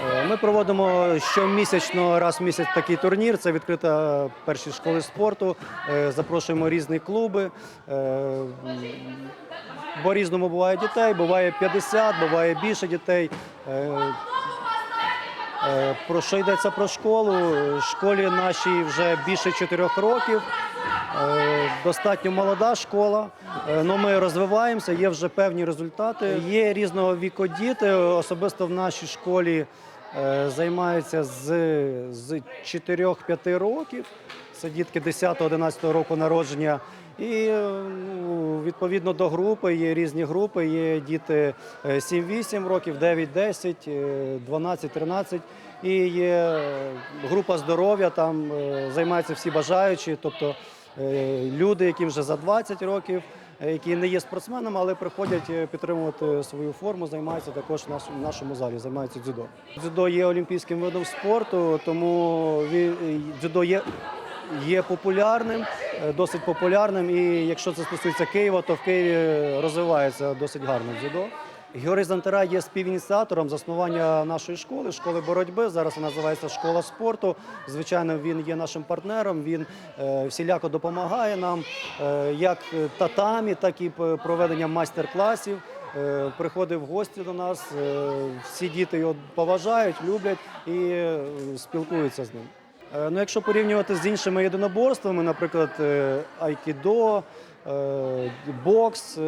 Е, Ми проводимо щомісячно, раз в місяць такий турнір. Це відкрита перші школи спорту. Е, Запрошуємо різні клуби. Е, Бо різному буває дітей, буває 50, буває більше дітей. Про що йдеться про школу? Школі нашій вже більше 4 років. Е, Достатньо молода школа, але ми розвиваємося, є вже певні результати. Є різного віку діти. Особисто в нашій школі е, займаються з, з 4-5 років. Це дітки 10-11 року народження. І е, ну, відповідно до групи є різні групи. Є діти е, 7-8 років, 9-10, е, 12-13. І є е, група здоров'я, там е, займаються всі бажаючі, тобто е, люди, яким вже за 20 років, е, які не є спортсменами, але приходять е, підтримувати свою форму, займаються також в нашому, залі, займаються дзюдо. Дзюдо є олімпійським видом спорту, тому е, дзюдо є є популярним, е, досить популярним. І якщо це стосується Києва, то в Києві розвивається досить гарно дзюдо. Георгій Зантера є співініціатором заснування нашої школи, школи боротьби. Зараз вона називається школа спорту. Звичайно, він є нашим партнером. Він е, всіляко допомагає нам, е, як татамі, так і проведенням майстер-класів. Е, Приходив в гості до нас. Всі діти його поважають, люблять і спілкуються з ним. Ну, якщо порівнювати з іншими єдиноборствами, наприклад, айкідо, бокс,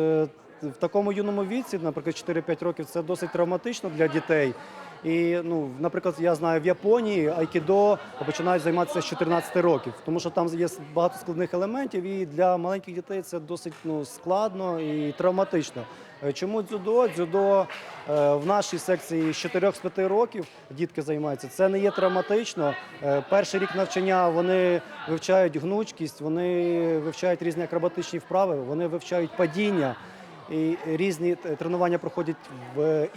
в такому юному віці, наприклад, 4-5 років, це досить травматично для дітей. І, ну, наприклад, я знаю, в Японії айкідо починають займатися з 14 років, тому що там є багато складних елементів, і для маленьких дітей це досить ну, складно і травматично. Е, Чому дзюдо? Дзюдо е, в нашій секції з 4-5 років дітки займаються. Це не є травматично. Е, Перший рік навчання вони вивчають гнучкість, вони вивчають різні акробатичні вправи, вони вивчають падіння. І різні тренування проходять в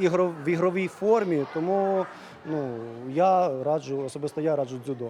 ігровій формі, тому ну, я раджу, особисто я раджу дзюдо.